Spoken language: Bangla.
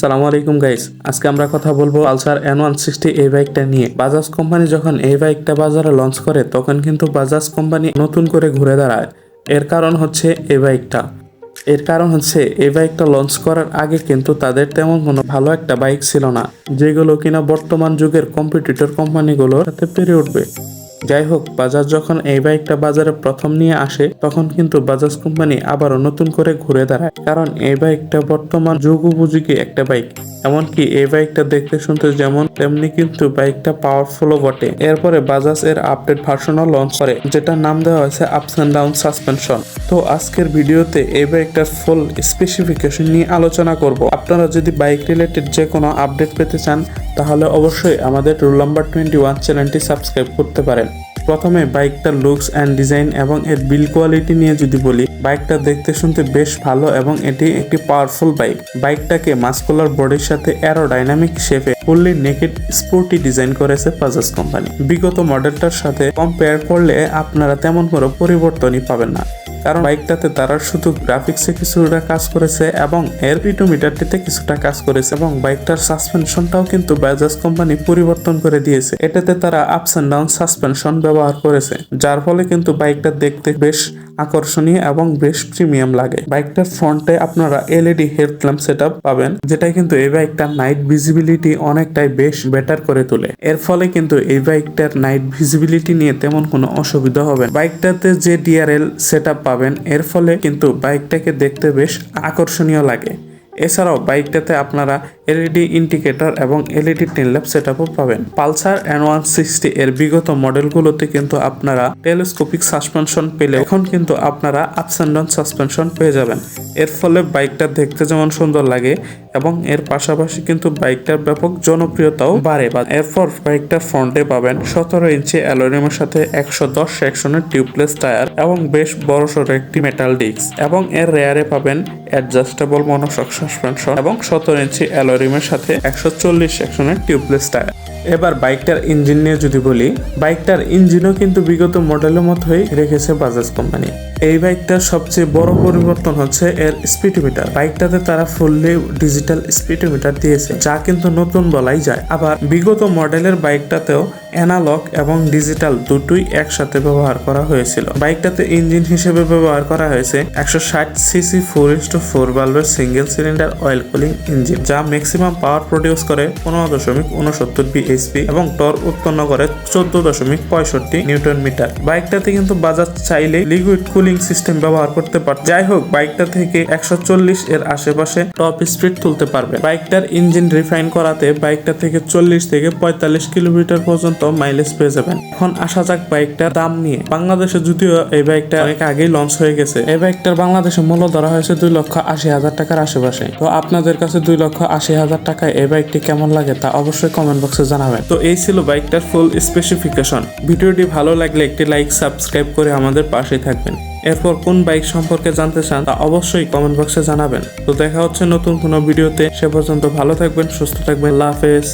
সালামু আলাইকুম গাইস আজকে আমরা কথা বলব পালসার এন ওয়ান সিক্সটি এই বাইকটা নিয়ে। বাজাজ কোম্পানি যখন এই বাইকটা বাজারে লঞ্চ করে, তখন কিন্তু বাজাজ কোম্পানি নতুন করে ঘুরে দাঁড়ায়। এর কারণ হচ্ছে এই বাইকটা। এর কারণ হচ্ছে এই বাইকটা লঞ্চ করার আগে কিন্তু তাদের তেমন কোনো ভালো একটা বাইক ছিল না, যেগুলো কিনা বর্তমান যুগের কম্পিটিটর কোম্পানিগুলোর সাথে পেরে উঠবে। যাই হোক বাজাজ যখন এই বাইকটা বাজারে প্রথম নিয়ে আসে, তখন কিন্তু বাজাজ কোম্পানি আবারও নতুন করে ঘুরে দাঁড়ায়। কারণ এই বাইকটা বর্তমান যুগ উপযোগী একটা বাইক। এমনকি এই বাইকটা দেখতে শুনতে যেমন, তেমনি কিন্তু বাইকটা পাওয়ারফুলও বটে। এরপরে বাজাজ এর আপডেট ভার্সনও লঞ্চ করে, যেটার নাম দেওয়া হয়েছে আপস অ্যান্ড ডাউন সাসপেনশন তো আজকের ভিডিওতে এই বাইকটার ফুল স্পেসিফিকেশন নিয়ে আলোচনা করব। আপনারা যদি বাইক রিলেটেড যে কোনো আপডেট পেতে চান তাহলে অবশ্যই আমাদের রুল নাম্বার টোয়েন্টি ওয়ান চ্যানেলটি সাবস্ক্রাইব করতে পারেন। প্রথমে বাইকটার লুকস অ্যান্ড ডিজাইন এবং এর বিল কোয়ালিটি নিয়ে যদি বলি, বাইকটা দেখতে শুনতে বেশ ভালো এবং এটি একটি পাওয়ারফুল বাইক বাইকটাকে মাস্কুলার বডির সাথে অ্যারোডাইনামিক শেপে ফুললি নেকেড স্পোর্টি ডিজাইন করেছে বাজাজ কোম্পানি বিগত মডেলটার সাথে কম্পেয়ার করলে আপনারা তেমন কোনো পরিবর্তনই পাবেন না। কারণ বাইকটাতে তারা শুধু গ্রাফিক্সে কিছুটা কাজ করেছে এবং এর পিটোমিটারটিতে কিছুটা কাজ করেছে এবং বাইকটার সাসপেনশনটাও কিন্তু বাজাজ কোম্পানি পরিবর্তন করে দিয়েছে। এটাতে তারা আপস অ্যান্ড ডাউন সাসপেনশন ব্যবহার করেছে, যার ফলে কিন্তু বাইকটা দেখতে বেশ আকর্ষণীয় এবং বেশ প্রিমিয়াম লাগে। বাইকটার ফ্রন্টে আপনারা এলইডি হেড ল্যাম্প সেট পাবেন যেটা কিন্তু এই বাইকটার নাইট ভিজিবিলিটি অনেকটাই বেশ বেটার করে তোলে। এর ফলে কিন্তু এই বাইকটার নাইট ভিজিবিলিটি নিয়ে তেমন কোনো অসুবিধা হবে। বাইকটাতে যে ডিআরএল সেট পাবেন, এর ফলে কিন্তু বাইকটাকে দেখতে বেশ আকর্ষণীয় লাগে। এছাড়াও বাইকটাতে আপনারা এলইডি ইন্ডিকেটর এবং এলইডি টেন ল্যাম্প সেট পাবেন। পালসার এন ওয়ান সিক্সটি এর বিগত মডেলগুলোতে কিন্তু আপনারা টেলিস্কোপিক সাসপেনশন পেলে এখন কিন্তু আপনারা আপস অ্যান্ড ডাউন সাসপেনশন পেয়ে যাবেন। এর ফলে বাইকটা দেখতে যেমন সুন্দর লাগে এবং এর পাশাপাশি কিন্তু বাইকটার ব্যাপক জনপ্রিয়তাও বাড়ে। বা এরপর বাইকটার ফ্রন্টে পাবেন সতেরো ইঞ্চি অ্যালোরিয়ামের সাথে একশো দশ সেকশনের টিউবলেস টায়ার এবং বেশ বড়সড় একটি মেটাল ডিস্ক এবং এর রেয়ারে পাবেন অ্যাডজাস্টেবল মনোশক সাসপেনশন এবং সতেরো ইঞ্চি অ্যালোরিয়ামের সাথে একশো চল্লিশ সেকশনের টিউবলেস টায়ার। এবার বাইকটার ইঞ্জিন নিয়ে যদি বলি, বাইকটার ইঞ্জিনও কিন্তু বিগত মডেলের মতোই রেখেছে বাজাজ কোম্পানি এই বাইকটার সবচেয়ে বড় পরিবর্তন হচ্ছে এর স্পিডোমিটার। বাইকটাতে তারা ফুললি ডিজিটাল স্পিডোমিটার দিয়েছে, যা কিন্তু নতুন বলাই যায়। আবার বিগত মডেলের বাইকটাতেও অ্যানালগ এবং ডিজিটাল দুটোই একসাথে ব্যবহার করা হয়েছিল। বাইকটাতে ইঞ্জিন হিসেবে ব্যবহার করা হয়েছে একশো ষাট সিসি ফোর ইস্টু ফোর বাল্বের single cylinder oil cooling engine যা ম্যাক্সিমাম পাওয়ার প্রডিউস করে পনেরো দশমিক উনসত্তর বিএসপি এবং টর উৎপন্ন করে চোদ্দ দশমিক পঁয়ষট্টি নিউটন মিটার। বাইকটাতে কিন্তু বাজার চাইলে লিকুইড কুলিং সিস্টেম ব্যবহার করতে পারে যাই হোক, বাইকটা থেকে একশো চল্লিশ এর আশেপাশে টপ স্পিড তুলতে পারবে। বাইকটার ইঞ্জিন রিফাইন করাতে বাইকটা থেকে চল্লিশ থেকে পঁয়তাল্লিশ কিলোমিটার পর্যন্ত মাইলেজ পেয়ে যাবেন। এখন আসা যাক বাইকটার দাম নিয়ে। বাংলাদেশে যদিও এই বাইকটা অনেক আগেই লঞ্চ হয়ে গেছে, এই বাইকটার বাংলাদেশে মূল্য ধরা হয়েছে দুই লক্ষ আশি হাজার টাকার আশেপাশে। তো আপনাদের কাছে দুই লক্ষ আশি হাজার টাকায় এই বাইকটি কেমন লাগে তা অবশ্যই কমেন্ট বক্সে জানাবেন। তো এই ছিল বাইকটার ফুল স্পেসিফিকেশন ভিডিওটি ভালো লাগলে একটি লাইক সাবস্ক্রাইব করে আমাদের পাশে থাকবেন। এরপর কোন বাইক সম্পর্কে জানতে চান তা অবশ্যই কমেন্ট বক্সে জানাবেন। তো দেখা হচ্ছে নতুন কোনো ভিডিওতে। সে পর্যন্ত ভালো থাকবেন, সুস্থ থাকবেন। আল্লাহ হাফেজ।